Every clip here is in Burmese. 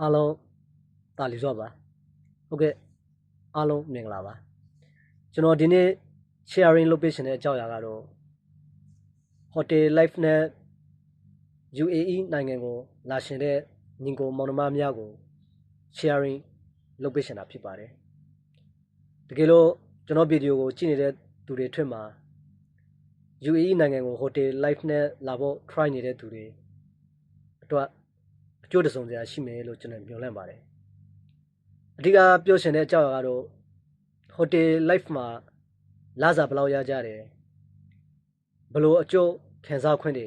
အားလုံးတာလီစောပါဟုတ်ကဲ့အားလုံးမင်္ဂလာပါကျွန်တော်ဒီနေ့ sharing လုပ်ပေးရှင်တဲ့အကြောင်းအရာကတော့ hotel life နဲ့ UAE နိုင်ငံကိုလာရှင်တဲ့ညီကိုမောင်နှမများကို sharing လုပ်ပေးရှင်တာဖြစ်ပါတယ်တကယ်လို့ကျွန်တော်ဗီဒီယိုကိုကြည့်နေတဲ့သူတွေထွတ်မှာ UAE နိုင်ငံကို hotel life နဲ့လာဖို့ try နေတဲ့သူတွေအတွက်အ ကျိုးတစုံတရာရှိမယ်လို့ကျွန်တော်မျှော်လင့်ပါတယ်အဓိကပြောရှင်တဲ့အကြောင်းအရာကတော့ hotel life မှာလစာဘယ်လောက်ရကြတယ်ဘယ်လိုအကျိုးခံစားခွင့်တွေ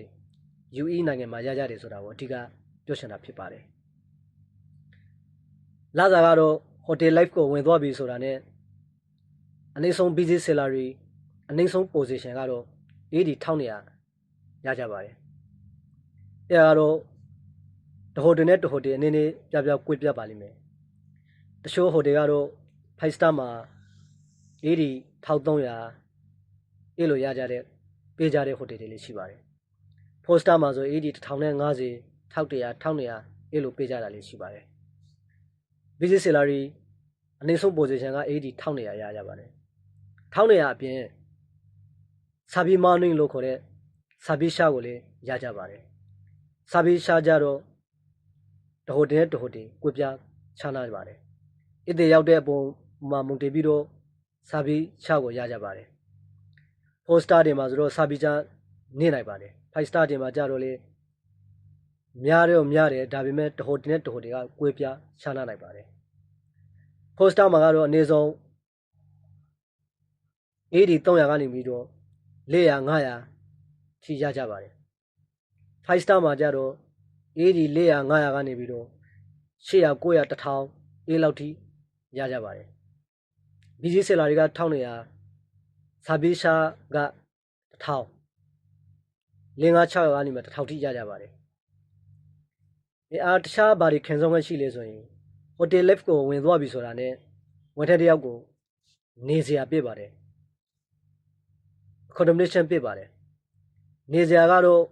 UAE နိုင်ငံမှာရကြတယ်ဆိုတာကိုအဓိကပြောရှင်တာဖြစ်ပါတယ်လစာကတော့ hotel life ကိုဝင်သွားပြီဆိုတာနဲ့အနည်းဆုံး busy salary အနည်းဆုံး position ကတော့80 1200ရကြပါတယ်။အဲဒါကတော့ တဟိုတယ်နဲ့တဟိုတယ်အနေနဲ့ပြပြကွေ့ပြပါလိမ့်မယ်။တချို့ဟိုတယ်ကတော့5 star မှာ80 1300အဲ့လိုရကြတဲ့ပေးကြတဲ့ဟိုတယ်တွေလည်းရှိပါတယ်။4 star မှာဆို80 1050 1100 1200အဲ့လိုပေးကြတာလည်းရှိပါတယ်။ visit salary အနည်းဆုံး position က80 1200ရကြပါတယ်။1200အပြင်စာဘီမောင်းနင်းလို့ခေါ်တဲ့စာဘီရှာကိုလည်းရကြပါတယ်စာဘီရှာကြတော့ တဟိုတဲတဟိုတဲကိုပြချနာကြပါတယ်အစ်တဲ့ရောက်တဲ့အပေါ်မှာမုန်တပြီးတော့စာဘီရှာကိုရကြပါတယ်4 star တွေမှာဆိုတော့စာဘီချာနေနိုင်ပါတယ်5 star တွေမှာကြတော့လေများတော့များတယ်ဒါပေမဲ့တဟိုတဲနဲ့တဟိုတဲကကိုပြချနာနိုင်ပါတယ်4 star မှာကတော့အနည်းဆုံး80 300ကနေပြီးတော့400 500ထိရကြပါတယ်5 star မှာကြတော့ 80 400 500ကနေပြီးတော့800 900 1000အေးလောက်ထိရကြပါတယ်ဘီဂျီဆယ်လာတွေက1200ဆာဘီရှာက1000 5600ကနေမှ1000ထိရကြပါတယ်အဲအားတခြားဘာတွေခံစားခွင့်ရှိလဲဆိုရင် hotel life ကိုဝင်သွားပြီဆိုတာနဲ့ဝန်ထမ်းတစ်ယောက်ကိုနေစရာပြည့်ပါတယ် accommodation ပြပါတယ်နေစရာကတော့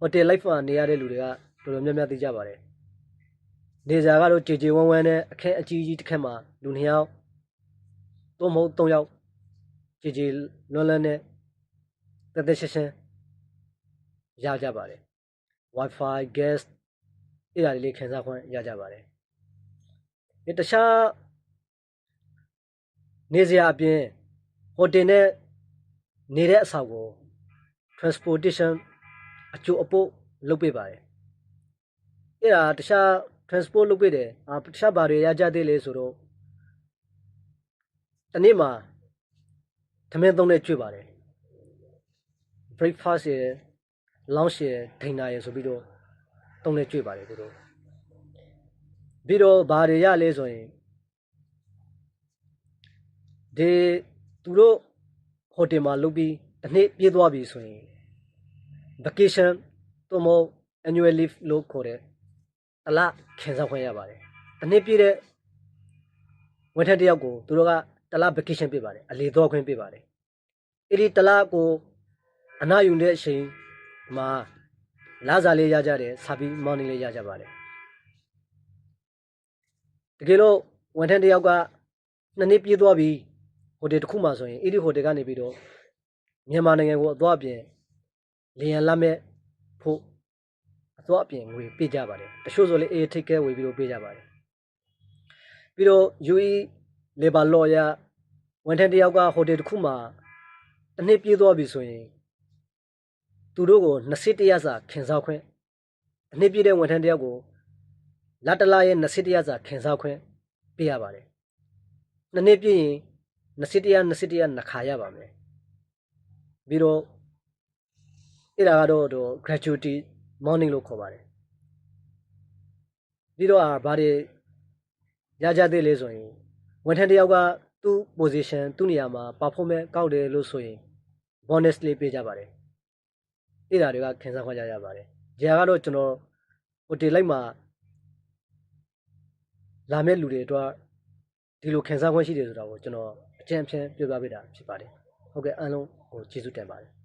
hotel life မှာနေရတဲ့လူတွေက တော်တော်များများသိကြပါတယ်နေစရာကတော့ကြေကြေဝမ်းဝမ်းနဲ့အခက်အကြီးကြီးတစ်ခက်မှာလူနှစ်ယောက်သုံးမဟုတ်သုံးယောက်ကြေကြေလွန်းလန်းနဲ့တက်တက်ရှင်းရှင်းရကြပါတယ် wifi gas အဲ့ဒါတွေလေးခန်းစားခွင့်ရကြပါတယ်ဒီတခြားနေစရာအပြင်ဟိုတယ်နဲ့နေတဲ့အဆောက်ကို transportation အကျိုးအပို့လုပ်ပေးပါတယ် အဲ့ဒါတခြား transport လုပ်ပေးတယ်အာတခြားဘာတွေရကြသေးလဲဆိုတော့တနေ့မှာသမင်းသုံးနဲ့ကျွေးပါတယ် breakfast ရယ် lunch ရယ် dinner ရယ်ဆိုပြီးတော့သုံးနဲ့ကျွေးပါတယ်သူတို့ပြီးတော့ဘာတွေရလဲဆိုရင်ဒီသူတို့ဟိုတယ်မှာလုပ်ပြီးတစ်နှစ်ပြည့်သွားပြီဆိုရင် vacation သို့မဟုတ် annual leave လို့ခေါ်တဲ့ တလခံစားခွင့်ရပါတယ်တစ်နှစ်ပြည့်တဲ့ဝန်ထမ်းတစ်ယောက်ကိုသူတို့ကတလ vacation ပေးပါတယ်အလေသွားခွင့်ပေးပါတယ်အဲ့ဒီတလကိုအနာယူတဲ့အချိန်မှာလာစားလေးရကြတယ်စာပြီး morning လေးရကြပါတယ်တကယ်လို့ဝန်ထမ်းတစ်ယောက်ကနှစ်နှစ်ပြည့်သွားပြီဟိုတယ်တစ်ခုမှဆိုရင်အဲ့ဒီဟိုတယ်ကနေပြီးတော့မြန်မာနိုင်ငံကိုအသွားအပြင်လေယာဉ်လက်မဲ့ဖို့အ သွားအပြင်ငွေပေးကြပါတယ်တချို့ဆိုလေအေးထိတ်ကဲဝေပြီးတော့ပေးကြပါတယ်ပြီးတော့ UE labor law ရဝန်ထမ်းတစ်ယောက်ကဟိုတယ်တစ်ခုမှတစ်နှစ်ပြည့်သွားပြီဆိုရင်သူတို့ကို20တရစာခင်စားခွင့်တစ်နှစ်ပြည့်တဲ့ဝန်ထမ်းတစ်ယောက်ကိုလက်တလားရဲ့20တရစာခင်စားခွင့်ပေးရပါတယ်နှစ်နှစ်ပြည့်ရင်20တရ20တရနှစ်ခါရပါမယ်ပြီးတော့အဲ့ဒါကတော့တော့ gratuity morning လို့ခေါ်ပါတယ်ပြီးတော့ဗာတွေရကြသေးလေဆိုရင်ဝန်ထမ်းတစ်ယောက်ကသူ့ position သူ့နေရာမှာ performance ကောက်တယ်လို့ဆိုရင် bonus လေးပေးကြပါတယ်အဲ့ဒါတွေကခင်စားခွင့်ရကြပါတယ်။ဒီဟာကတော့ကျွန်တော်ဟိုတယ်လိုက်မှာလာမဲ့လူတွေအတွက်ဒီလိုခင်စားခွင့်ရှိတယ်ဆိုတာကိုကျွန်တော်အကြံဖြင့်ပြောပြပေးတာဖြစ်ပါတယ်။ဟုတ်ကဲ့အားလုံးကိုကျေးဇူးတင်ပါတယ်